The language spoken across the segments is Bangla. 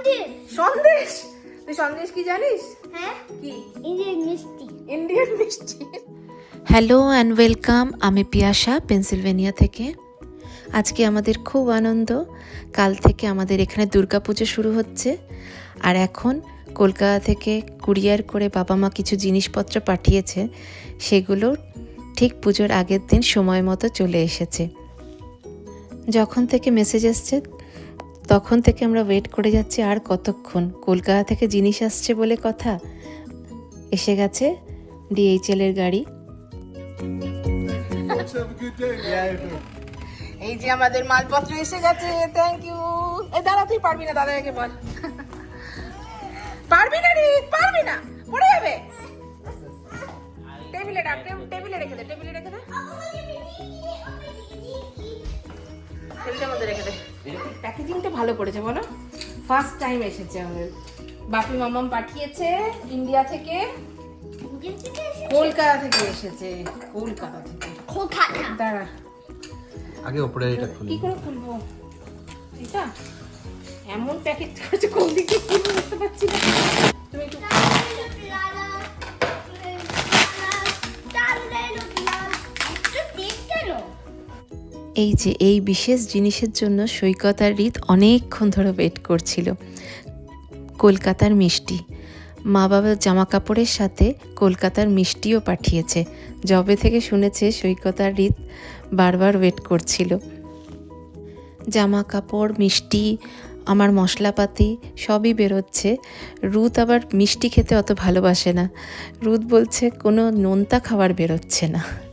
সন্দেশ। সন্দেশ? তুই সন্দেশ কি জানিস? হ্যাঁ? কি? ইন্ডিয়ান মিষ্টি। ইন্ডিয়ান মিষ্টি। হ্যালো অ্যান্ড ওয়েলকাম আমি পিয়াসা পেনসিলভেনিয়া থেকে। আজকে আমাদের খুব আনন্দ কাল থেকে আমাদের এখানে দুর্গাপুজো শুরু হচ্ছে। আর এখন কলকাতা থেকে কুরিয়ার করে বাবা মা কিছু জিনিসপত্র পাঠিয়েছে সেগুলো ঠিক পুজোর আগের দিন সময় মতো চলে এসেছে। যখন থেকে মেসেজ এসছে তখন থেকে আমরা ওয়েট করে যাচ্ছি আর কতক্ষণ? কলকাতা থেকে জিনিস আসছে বলে কথা? এসে গেছে ডিএইচএল এর গাড়ি। এই যে আমাদের মালপত্র এসে গেছে থ্যাংক ইউ এই দাঁড়া, তুই পারবি না দাদাকে বল। পারবি না রে পারবি না। পড়ে যাবে। টেবিলে রাখ টেবিলে রেখে দে, টেবিলে রেখে দে। টেবিলের মধ্যে রেখে দে। প্যাকেজিংটা ভালো করেছে বলো। ফার্স্ট টাইম এসেছে আমাদের। বাপি মামাম পাঠিয়েছে ইন্ডিয়া থেকে। কলকাতা থেকে এসেছে। কলকাতা থেকে। কোথাটা দাঁড়া। আগে ওপরে এটা খুলি। কি করে খুলবো? এটা? এমন প্যাকেট করেছে কোন দিকে খুলবো বুঝতে পারছি না। তুমি একটু এই যে এই বিশেষ জিনিসের জন্য সৈকতার রীত অনেকক্ষণ ধরে ওয়েট করছিল। কলকাতার মিষ্টি। মা বাবার জামা কাপড়ের সাথে কলকাতার মিষ্টিও পাঠিয়েছে। জবে থেকে শুনেছে সৈকতার রীত বারবার ওয়েট করছিল। জামা কাপড় মিষ্টি, আমার মশলাপাতি সবই বেরোচ্ছে। রুথ আবার মিষ্টি খেতে অত ভালোবাসে না। রুথ বলছে, কোনো নোনতা খাবার বেরোচ্ছে না।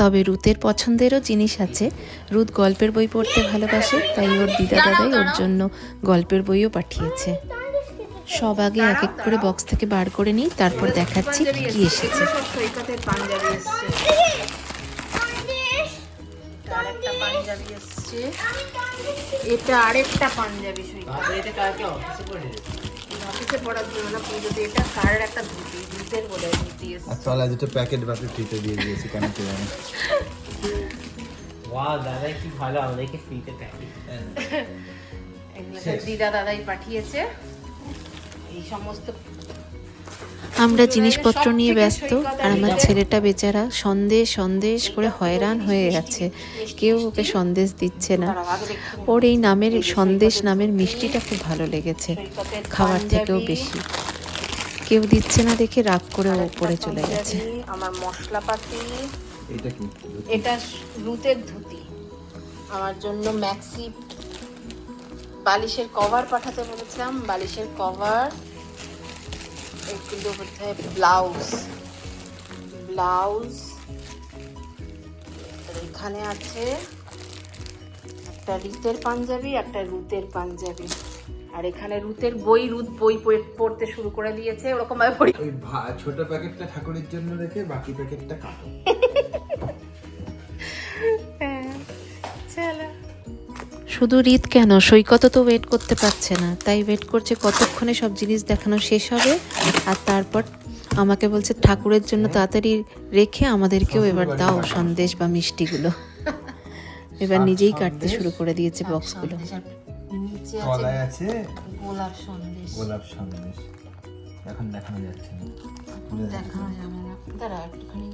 তবে রুতের পছন্দেরও জিনিস আছে। রুত গল্পের বই পড়তে ভালোবাসে তাই ওর দিদা দাদাই ওর জন্য গল্পের বইও পাঠিয়েছে। সব আগে এক এক করে বক্স থেকে বার করে নিই তারপর দেখাচ্ছি কি কি এসেছে। এটা সৈকতের পাঞ্জাবি এসছে আর একটা পাঞ্জাবি এসছে এটা আরেকটা পাঞ্জাবি সৈকত অফিসে পড়ার জন্য না পুজোতে এটা কারের একটা ধুতি? ধুতের বলে ধুতি আর চলা দুটো প্যাকেট বাকি ফ্রিতে দিয়ে দিয়েছি কেন কে জানে। ওয়াও দাদা কি ভালো আমাদেরকে ফ্রিতে দিদা দাদাই পাঠিয়েছে। এই সমস্ত আমরা জিনিসপত্র নিয়ে ব্যস্ত আর আমার ছেলেটা বেচারা সন্দেশ সন্দেশ করে হয়রান হয়ে গেছে। কেউ ওকে সন্দেশ দিচ্ছে না। ওর এই নামের সন্দেশ নামের মিষ্টিটা খুব ভালো লেগেছে। খাওয়ার থেকেও বেশি। কেউ দিচ্ছে না দেখে রাগ করে ও উপরে চলে গেছে। আমার মশলাপাতি এটা কি? এটা রুতের ধুতি। আমার জন্য ম্যাক্সি বালিশের কভার পাঠাতে বলেছিলাম। বালিশের কভার এগুলো বোধহয় ব্লাউজ। ব্লাউজ। এখানে আছে একটা রিতের পাঞ্জাবি একটা রুতের পাঞ্জাবি। আর এখানে রুতের বই রুত বই পড়ে- পড়তে শুরু করে দিয়েছে ওরকম ভাবে পড়ি ছোট প্যাকেটটা ঠাকুরের জন্য রেখে বাকি প্যাকেটটা কাটো। শুধু রীত কেন? সৈকত তো ওয়েট করতে পারছে না। তাই ওয়েট করছে কতক্ষণে সব জিনিস দেখানো শেষ হবে? আর তারপর আমাকে বলছে ঠাকুরের জন্য তাড়াতাড়ি রেখে আমাদেরকেও এবার দাও সন্দেশ বা মিষ্টিগুলো। এবার নিজেই কাটতে শুরু করে দিয়েছে বক্সগুলো। সন্দেশ আর নিচে আছে গোলাপ সন্দেশ। গোলাপ সন্দেশ। এখন দেখানো যাচ্ছে না। দেখানো যাবে না। দাঁড়া একটুখানি।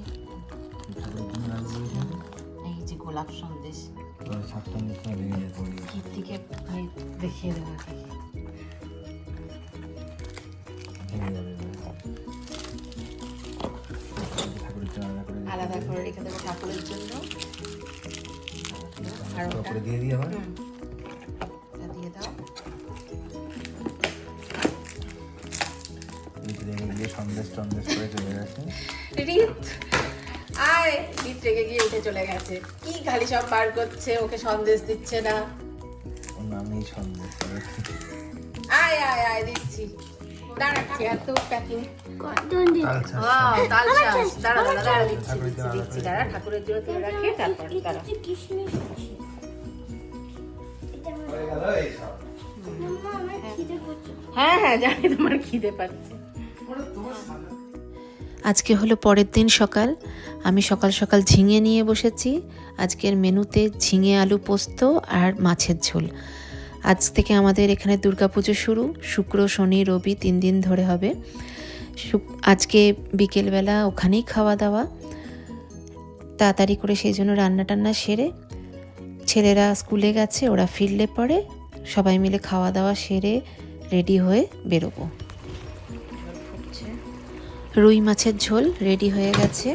এই যে গোলাপ সন্দেশ। সাতটা মিনিট ভেঙে যেত। কীর্তিকে দেখিয়ে দেবো ভেঙে যাবে ঠাকুরের জন্য আলাদা করে আলাদা করে রেখে দেবো ঠাকুরের জন্য। আর? ওপরে দিয়ে দিই আবার। দিয়ে দাও। সন্দেশ টন্দেশ করে চলে গেছে। আয়! গিয়ে উঠে চলে গেছে। খালি সব বার করছে ওকে সন্দেশ দিচ্ছে না। নামেই সন্দেশ আয় আয় আয় দিচ্ছি। দাঁড়া এত প্যাকিং। ঠাকুরের জন্য তুলে রাখি তারপর দাঁড়া। হ্যাঁ হ্যাঁ জানি তোমার খিদে পাচ্ছে। আজকে হলো পরের দিন সকাল। আমি সকাল সকাল ঝিঙে নিয়ে বসেছি। আজকের মেনুতে ঝিঙে আলু পোস্ত আর মাছের ঝোল। আজ থেকে আমাদের এখানে দুর্গাপুজো শুরু। শুক্র, শনি, রবি তিন দিন ধরে হবে। আজকে বিকেলবেলা ওখানেই খাওয়া দাওয়া তাড়াতাড়ি করে সেই জন্য রান্না টান্না সেরে ছেলেরা স্কুলে গেছে, ওরা ফিরলে পরে সবাই মিলে খাওয়া দাওয়া সেরে রেডি হয়ে বেরোবো। রুই মাছের ঝোল রেডি হয়ে গেছে।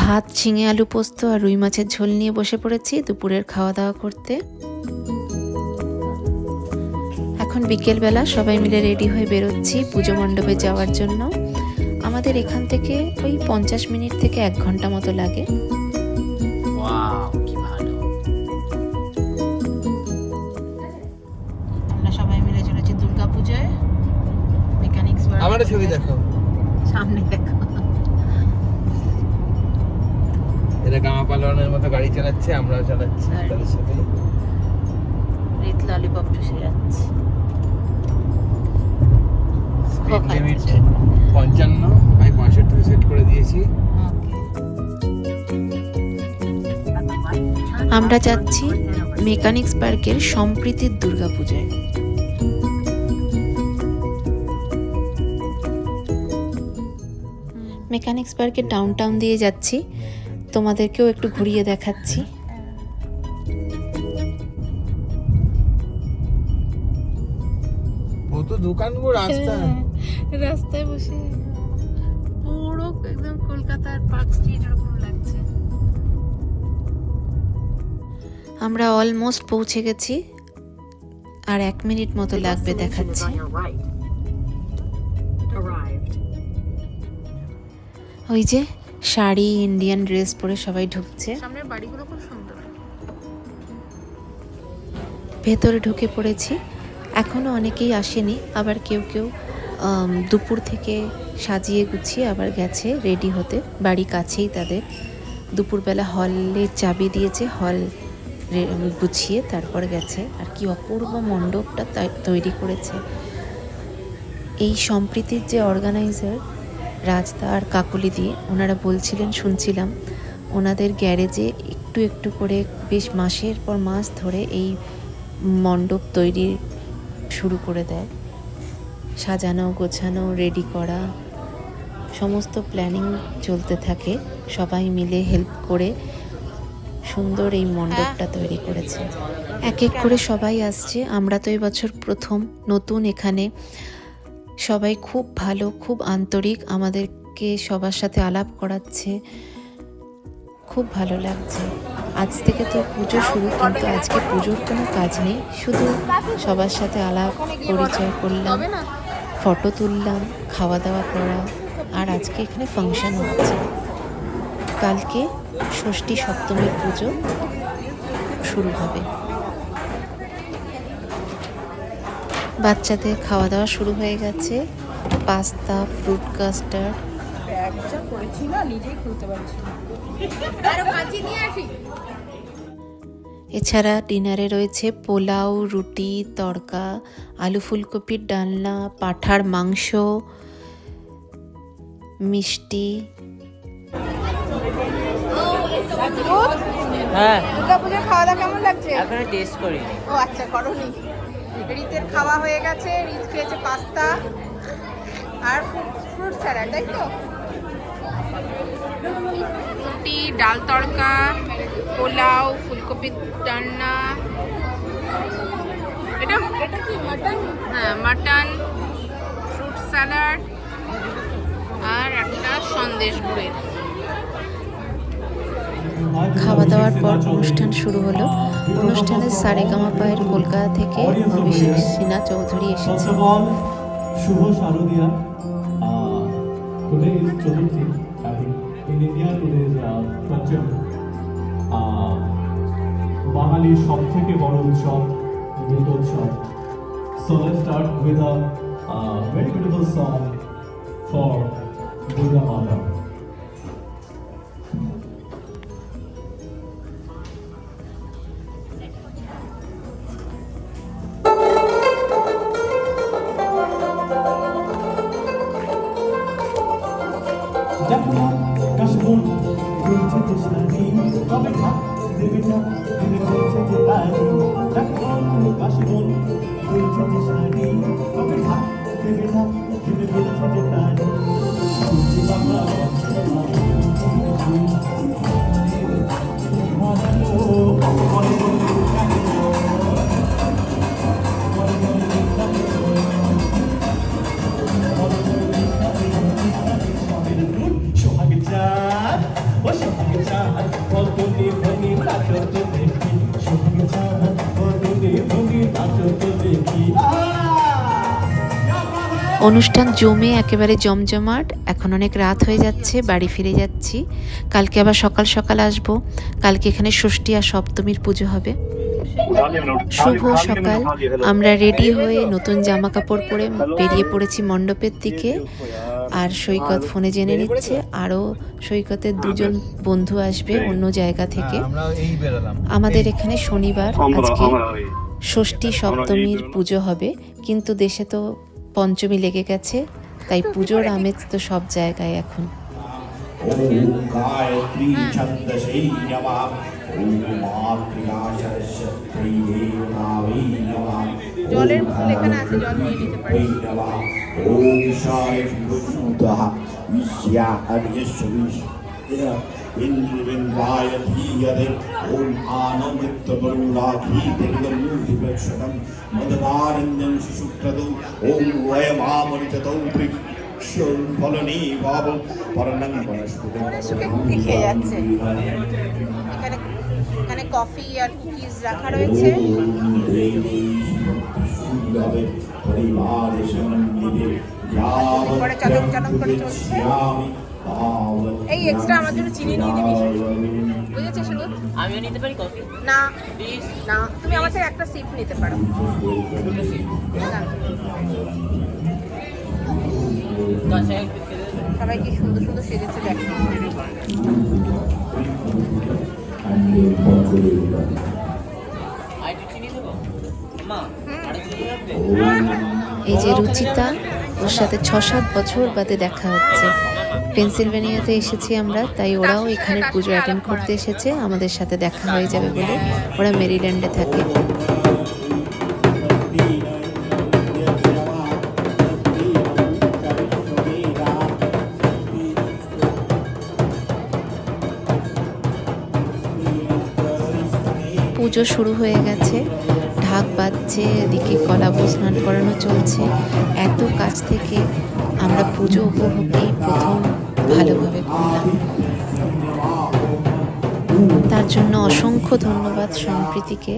ভাত, ঝিঙে, আলু পোস্ত আর রুই মাছের ঝোল নিয়ে বসে পড়েছি দুপুরের খাওয়া দাওয়া করতে। এখন বিকেলবেলা সবাই মিলে রেডি হয়ে বেরোচ্ছি পুজো মণ্ডপে যাওয়ার জন্য। আমাদের এখান থেকে ওই পঞ্চাশ মিনিট থেকে এক ঘণ্টা মতো লাগে। আমারও ছবি দেখো। সামনে দেখো। এরা গামা পালোয়ানের মতো গাড়ি চালাচ্ছে আমরাও চালাচ্ছি। গাড়ি। তাদের সাথে। রিত ললিপপ চুষে যাচ্ছে। স্পিড। লিমিট পঞ্চান্ন আমি পঁয়ষট্টি সেট করে দিয়েছি। আমরা যাচ্ছি মেকানিক্স পার্কের সম্প্রীতির দুর্গাপূজায়। মেকানিক্স পার্কের ডাউন টাউন দিয়ে যাচ্ছি। তোমাদেরকেও একটু ঘুরিয়ে দেখাচ্ছি। রাস্তা। রাস্তায় বসে। পুরো একদম কলকাতার পার্ক স্ট্রিট এরকম লাগছে। আমরা অলমোস্ট পৌঁছে গেছি। আর এক মিনিট মতো লাগবে দেখাচ্ছি। ওই যে শাড়ি ইন্ডিয়ান ড্রেস পরে সবাই ঢুকছে। সামনের বাড়িগুলো খুব সুন্দর। ভেতরে ঢুকে পড়েছি। এখনও অনেকেই আসেনি। আবার কেউ কেউ দুপুর থেকে সাজিয়ে গুছিয়ে আবার গেছে রেডি হতে। বাড়ি কাছেই তাদের। দুপুরবেলা হলে চাবি দিয়েছে হল গুছিয়ে তারপর গেছে। আর কি অপূর্ব মণ্ডপটা তৈরি করেছে। এই সম্প্রীতির যে অর্গানাইজার রাজদা আর কাকলি দিয়ে ওনারা বলছিলেন, শুনছিলাম ওনাদের গ্যারেজে একটু একটু করে বেশ মাসের পর মাস ধরে এই মণ্ডপ তৈরি শুরু করে দেয়। সাজানো, গোছানো রেডি করা, সমস্ত প্ল্যানিং চলতে থাকে। সবাই মিলে হেল্প করে সুন্দর এই মণ্ডপটা তৈরি করেছে। এক এক করে সবাই আসছে। আমরা তো এবছর প্রথম, নতুন এখানে সবাই খুব ভালো, খুব আন্তরিক, আমাদেরকে সবার সাথে আলাপ করাচ্ছে। খুব ভালো লাগছে। আজ থেকে তো পুজো শুরু, কিন্তু আজকে পুজোর কোনো কাজ নেই। শুধু সবার সাথে আলাপ, পরিচয় করলাম, ফটো তুললাম খাওয়া দাওয়া করা, আর আজকে এখানে ফাংশন হচ্ছে কালকে ষষ্ঠী সপ্তমীর পুজো শুরু হবে। বাচ্চাদের খাওয়া দাওয়া শুরু হয়ে গেছে। পাস্তা ফ্রুট কাস্টার্ড ব্যাগটা করেছি না নিজেই খুলতে পারছি না। আরও কাঁচি নিয়ে আসি। এছাড়া ডিনারে রয়েছে পোলাও রুটি তড়কা আলু ফুলকপির ডালনা পাঠার মাংস মিষ্টি। হ্যাঁ। খাওয়া দাওয়া কেমন লাগছে? এখনও টেস্ট করিনি। ও আচ্ছা করনি। রিতের খাওয়া হয়ে গেছে রিত খেয়েছে পাস্তা আর ফ্রুট স্যালাড তাই তো? রুটি ডাল তড়কা পোলাও ফুলকপির ডান্না এটা এটা কি মাটন? হ্যাঁ মাটন ফ্রুট স্যালাড আর একটা সন্দেশ গুড়ের। খাওয়া দাওয়ার পর অনুষ্ঠান শুরু হলো। অনুষ্ঠানে সারেগামা পায়ের কলকাতা থেকে অভিষেক সিনহা চৌধুরী এসেছে। Shubho Sharodia. Uh, বাঙালির সব থেকে বড় উৎসব Durgotsav so let's start with a very beautiful song for Durga Mata অনুষ্ঠান জমে একেবারে জমজমাট, এখন অনেক রাত হয়ে যাচ্ছে, বাড়ি ফিরে যাচ্ছি। কালকে আবার সকাল সকাল আসব। কালকে এখানে ষষ্ঠী আর সপ্তমীর পুজো হবে। শুভ সকাল। আমরা রেডি হয়ে নতুন জামা কাপড় পরে বেরিয়ে পড়েছি মণ্ডপের দিকে। আর সৈকত ফোনে জেনে নিচ্ছে আরও সৈকতের দুজন বন্ধু আসবে অন্য জায়গা থেকে। আমাদের এখানে শনিবার, আজকে ষষ্ঠী সপ্তমীর পুজো হবে। কিন্তু দেশে তো পঞ্চমী লেগে গেছে তাই পুজোর আমেজ তো সব জায়গায় এখন। জলের এখানে আছে জল নিয়ে নিতে পারি। नमः ॐ शायशुद्धः विश्या अर्यश्वविष्य इन्द्रबिम्बाय धीयते ॐ आनमृत्यवरुणाधीतरिदमूर्तिप्रक्षतम् मददारण्यं शिशुक्रतौ ॐ वयमामृततौ वृक्षं फलनी भावं पर्णं শুকে কুকি খেয়ে যাচ্ছে এখানে এখানে কফি আর কুকিজ রাখা রয়েছে পরে চলক চলক করে চলছে। এই extra আমার জন্য চিনি নিয়ে দিবি। বুঝেছিস শুধু? আমিও নিতে পারি কফি না। প্লিজ না তুমি আমার থেকে একটা সিপ নিতে পারো। সবাই কি সুন্দর সুন্দর সেজেছে দেখো। আর একটু চিনি দেবো? মা আর একটু চিনি রাখবে এই যে রুচিতা ওর সাথে ছ সাত বছর বাদে দেখা হচ্ছে। পেনসিলভেনিয়াতে এসেছি আমরা, তাই ওরাও এখানে পুজো অ্যাটেন্ড করতে এসেছে, আমাদের সাথে দেখা হয়ে যাবে বলে ওরা মেরিল্যান্ডে থাকে। পুজো শুরু হয়ে গেছে, ঢাক বাজছে, এদিকে কলাবু স্নান করানো চলছে, এত কাছ থেকে আমরা পুজো উপভোগেই প্রথম ভালোভাবে করলাম। তার জন্য অসংখ্য ধন্যবাদ সম্প্রীতিকে।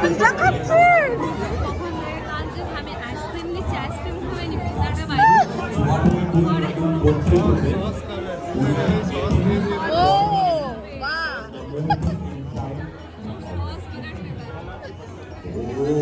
পিজা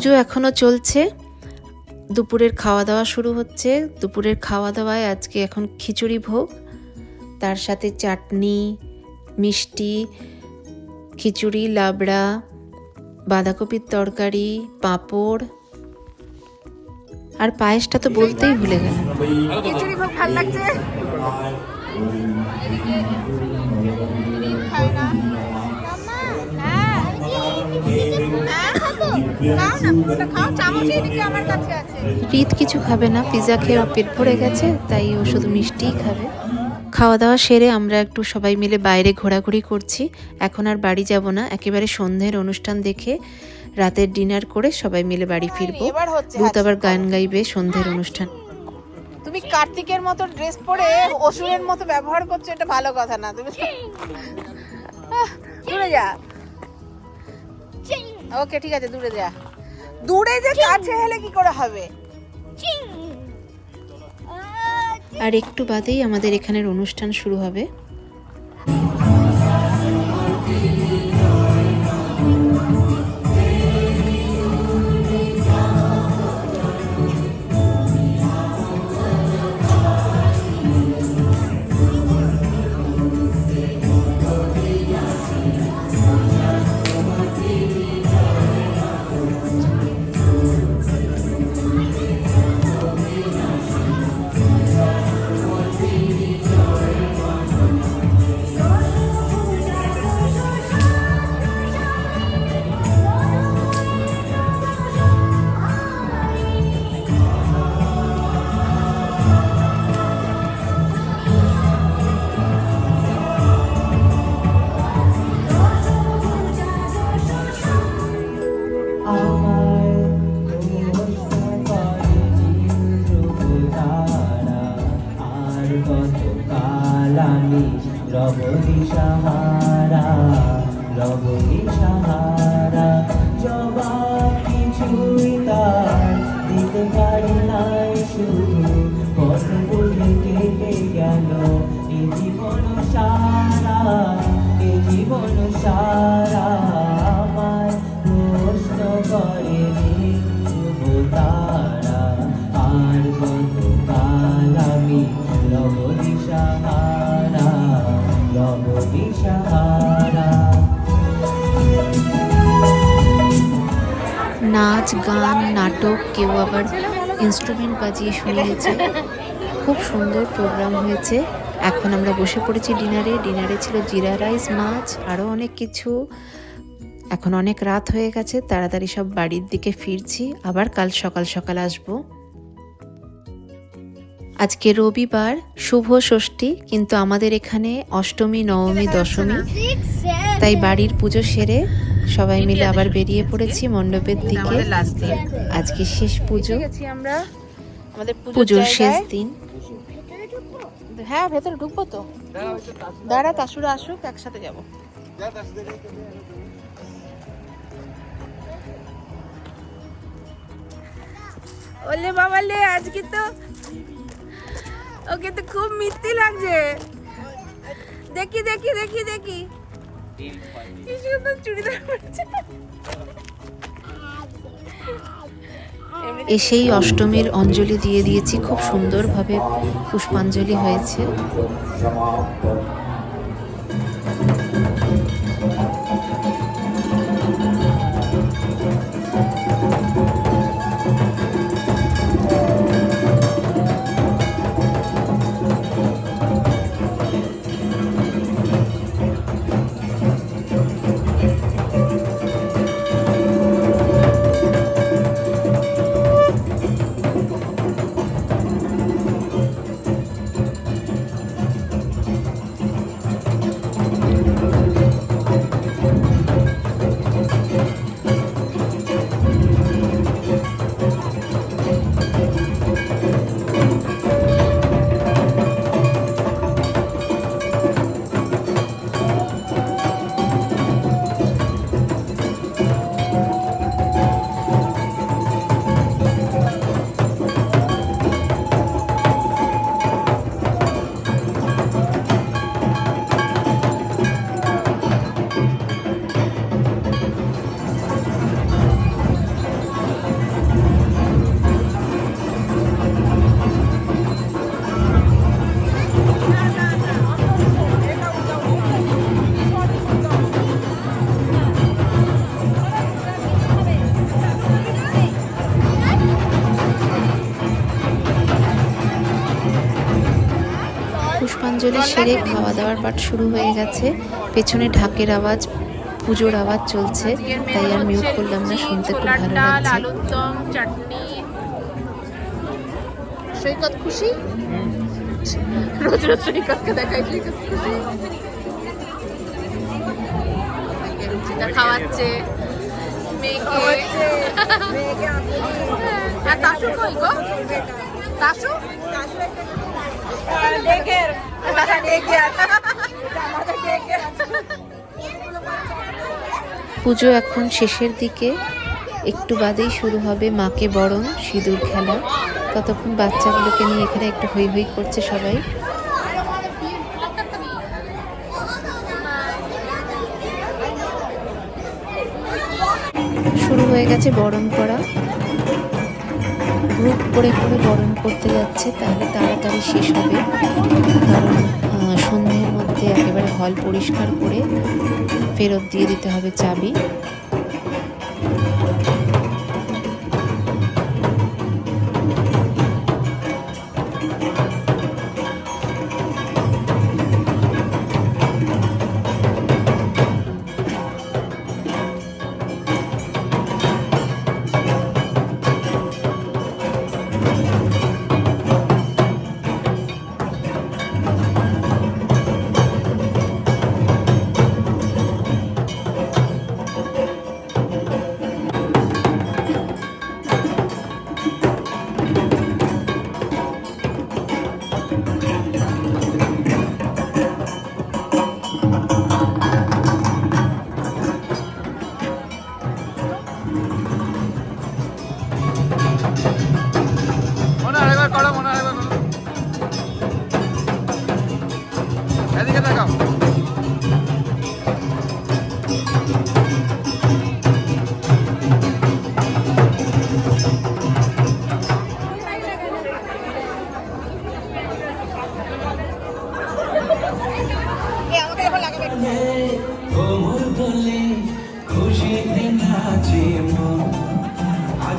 পুজো এখনও চলছে। দুপুরের খাওয়া দাওয়া শুরু হচ্ছে। দুপুরের খাওয়া দাওয়ায় আজকে এখন খিচুড়ি ভোগ। তার সাথে চাটনি মিষ্টি খিচুড়ি লাবড়া বাঁধাকপির তরকারি পাঁপড়। আর পায়েসটা তো বলতেই ভুলে গেলাম। খিচুড়ি খুব ভালো লাগছে? রীত কিছু খাবে না পিৎজা খেয়ে পেট ভরে গেছে তাই ও শুধু মিষ্টিই খাবে। খাওয়া দাওয়া সেরে আমরা একটু সবাই মিলে বাইরে ঘোরাঘুরি করছি। এখন আর বাড়ি যাব না একেবারে সন্ধ্যের অনুষ্ঠান দেখে রাতের ডিনার করে সবাই মিলে বাড়ি ফিরবো। ভূত আবার গান গাইবে সন্ধ্যের অনুষ্ঠান। তুমি কার্তিকের মতো ড্রেস পরে অসুরের মতো ব্যবহার করছ এটা ভালো কথা না তুমি দূরে যা। ওকে ঠিক আছে দূরে যা। দূরে যে কাছে হেলে কি করে হবে? আর একটু বাদেই আমাদের এখানের অনুষ্ঠান শুরু হবে। নাচ গান নাটক কেউ আবার ইনস্ট্রুমেন্ট বাজিয়ে শুনিয়েছে। খুব সুন্দর প্রোগ্রাম হয়েছে। এখন আমরা বসে পড়েছি ডিনারে ডিনারে ছিল জিরা রাইস মাছ আরও অনেক কিছু। এখন অনেক রাত হয়ে গেছে তাড়াতাড়ি সব বাড়ির দিকে ফিরছি। আবার কাল সকাল সকাল আসব। আজকে রবিবার শুভ ষষ্ঠী কিন্তু আমাদের এখানে অষ্টমী নবমী দশমী। তাই বাড়ির পুজো সেরে সবাই মিলে আবার বেরিয়ে পড়েছি মণ্ডপের দিকে। আমাদের লাস্ট দিন। আজকে শেষ পুজো। গেছি আমরা। আমাদের পুজোর শেষ দিন। হ্যাঁ ভেতরে ঢুকবো তো। দাঁড়া তাসুরা আসুক একসাথে যাব। ওলে বাবালে আজকে তো ওকে তো খুব মিষ্টি লাগছে। দেখি দেখি দেখি দেখি। এসেই অষ্টমীর অঞ্জলি দিয়ে দিয়েছি। খুব সুন্দরভাবে পুষ্পাঞ্জলি হয়েছে। সমাপ্ত সেরে খাওয়া দাওয়ার পাঠ শুরু হয়ে গেছে। পেছনে ঢাকের আওয়াজ পুজোর আওয়াজ চলছে তাই আর মিউট করলাম না শুনতে খুব ভালো লাগছে। আলুর দম চাটনি। সৈকত খুশি? রোজ রোজ সৈকতকে দেখাই সৈকত খুশি। খাওয়াচ্ছে। মেয়েকে আর তাসু কই গো? তাসু? পুজো এখন শেষের দিকে। একটু বাদেই শুরু হবে মাকে বরণ, সিঁদুর খেলা। ততক্ষণ বাচ্চাগুলোকে নিয়ে এখানে একটু হই হই করছে সবাই। শুরু হয়ে গেছে বরণ করা। গ্রুপ করে করে বরণ করতে যাচ্ছে, তাহলে তাড়াতাড়ি শেষ হবে। কারণ সন্ধ্যের মধ্যে একেবারে হল পরিষ্কার করে ফেরত দিয়ে দিতে হবে চাবি।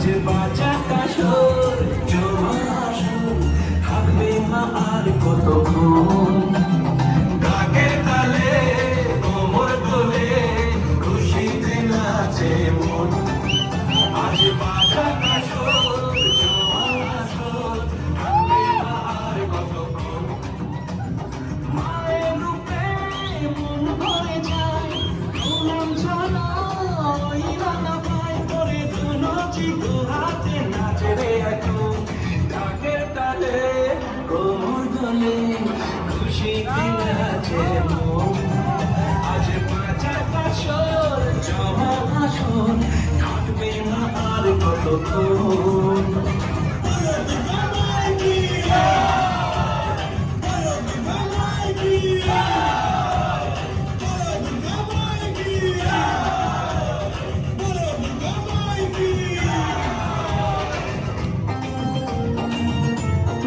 আজ বাঁচা কাশোর জমা আসুন থাকবে মা আর কত কোমর দোলে খুশিতে নাচে মন আজ বাজা কাশর জমা আসর থাকবে না আর কতক্ষণ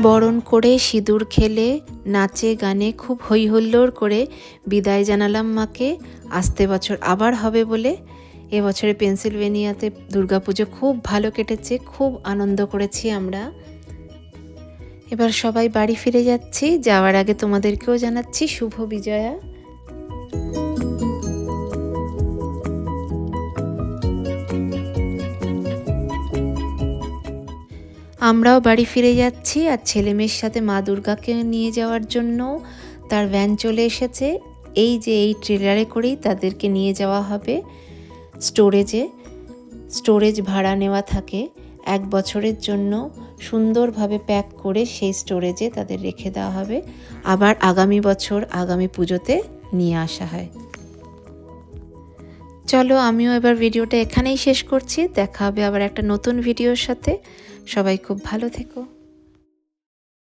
বরণ করে সিঁদুর খেলে, নাচে, গানে খুব হই হুল্লোড় করে বিদায় জানালাম মাকে, আসতে বছর আবার হবে বলে। এবছরে পেনসিলভেনিয়াতে দুর্গাপুজো খুব ভালো কেটেছে, খুব আনন্দ করেছি আমরা। এবার সবাই বাড়ি ফিরে যাচ্ছি, যাওয়ার আগে তোমাদেরকেও জানাচ্ছি শুভ বিজয়া। আমরাও বাড়ি ফিরে যাচ্ছি আর ছেলে মেয়ের সাথে মা দুর্গাকে নিয়ে যাওয়ার জন্য তার ভ্যান চলে এসেছে। এই যে এই ট্রেলারে করেই তাদেরকে নিয়ে যাওয়া হবে স্টোরেজে স্টোরেজ ভাড়া নেওয়া থাকে এক বছরের জন্য। সুন্দরভাবে প্যাক করে সেই স্টোরেজে তাদের রেখে দেওয়া হবে। আবার আগামী বছর আগামী পুজোতে নিয়ে আসা হয়। চলো আমিও এবার ভিডিওটা এখানেই শেষ করছি। দেখা হবে আবার একটা নতুন ভিডিওর সাথে। সবাই খুব ভালো থেকো।